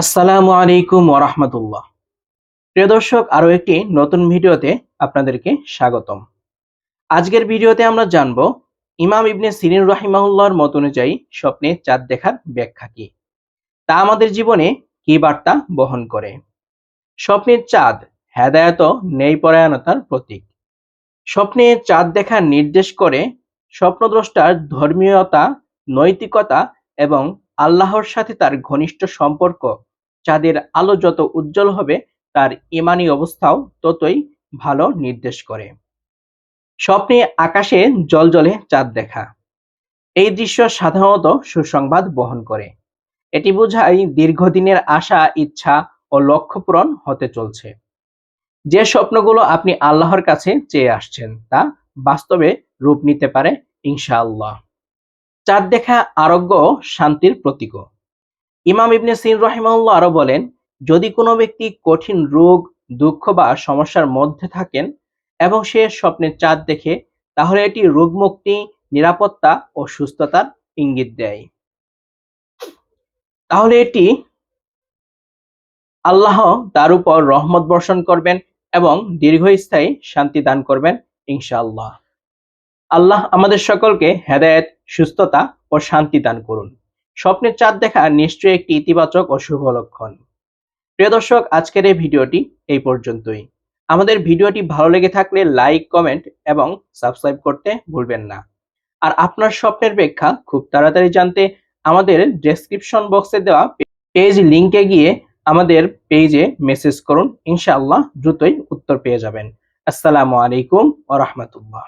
আসসালামু আলাইকুম ওরহমতুল্লাহ। প্রিয় দর্শক আরও একটি নতুন ভিডিওতে আপনাদেরকে স্বাগতম। আজকের ভিডিওতে আমরা জানব, ইমাম ইবনে সিরিন রাহিমাহুল্লাহর মত অনুযায়ী স্বপ্নে চাঁদ দেখার ব্যাখ্যা কি? তা আমাদের জীবনে কি বার্তা বহন করে? স্বপ্নের চাঁদ হেদায়ত নেই পরায়ণতার প্রতীক। স্বপ্নে চাঁদ দেখার নির্দেশ করে স্বপ্নদ্রষ্টার ধর্মীয়তা, নৈতিকতা এবং আল্লাহর সাথে তার ঘনিষ্ঠ সম্পর্ক চাঁদের আলো যত উজ্জ্বল হবে, তার ইমানি অবস্থাও ততই ভালো নির্দেশ করে। স্বপ্নে আকাশে জলজলে চাঁদ দেখা। এই দৃশ্য সাধারণত সুসংবাদ বহন করে। এটি বোঝায় দীর্ঘদিনের আশা, ইচ্ছা ও লক্ষ্য পূরণ হতে চলছে। যে স্বপ্নগুলো আপনি আল্লাহর কাছে চেয়ে আসছেন, তা বাস্তবে রূপ নিতে পারে ইনশাআল্লাহ। চাঁদ দেখা আরোগ্য, শান্তির প্রতীকও। ইমাম ইবনে সিন রহিমাউল্লাহ আরও বলেন, যদি কোনো ব্যক্তি কঠিন রোগ, দুঃখ বা সমস্যার মধ্যে থাকেন এবং সে স্বপ্নের চাঁদ দেখে, তাহলে এটি রোগমুক্তি, নিরাপত্তা ও সুস্থতার ইঙ্গিত দেয়। তাহলে এটি আল্লাহ তার উপর রহমত বর্ষণ করবেন এবং দীর্ঘস্থায়ী শান্তি দান করবেন, ইনশাআল্লাহ। আল্লাহ আমাদের সকলকে হেদায়েত, সুস্থতা ও শান্তি দান করুন। স্বপ্নের চাঁদ দেখা নিশ্চয়ই একটি ইতিবাচক ও শুভ লক্ষণ। প্রিয় দর্শক, আজকের এই ভিডিওটি এই পর্যন্তই। আমাদের ভিডিওটি ভালো লেগে থাকলে লাইক, কমেন্ট এবং সাবস্ক্রাইব করতে ভুলবেন না। আর আপনার স্বপ্নের ব্যাখ্যা খুব তাড়াতাড়ি জানতে আমাদের ডেসক্রিপশন বক্সে দেওয়া পেজ লিংকে গিয়ে আমাদের পেজে মেসেজ করুন। ইনশাআল্লাহ দ্রুতই উত্তর পেয়ে যাবেন। আসসালামু আলাইকুম ওয়া রাহমাতুল্লাহ।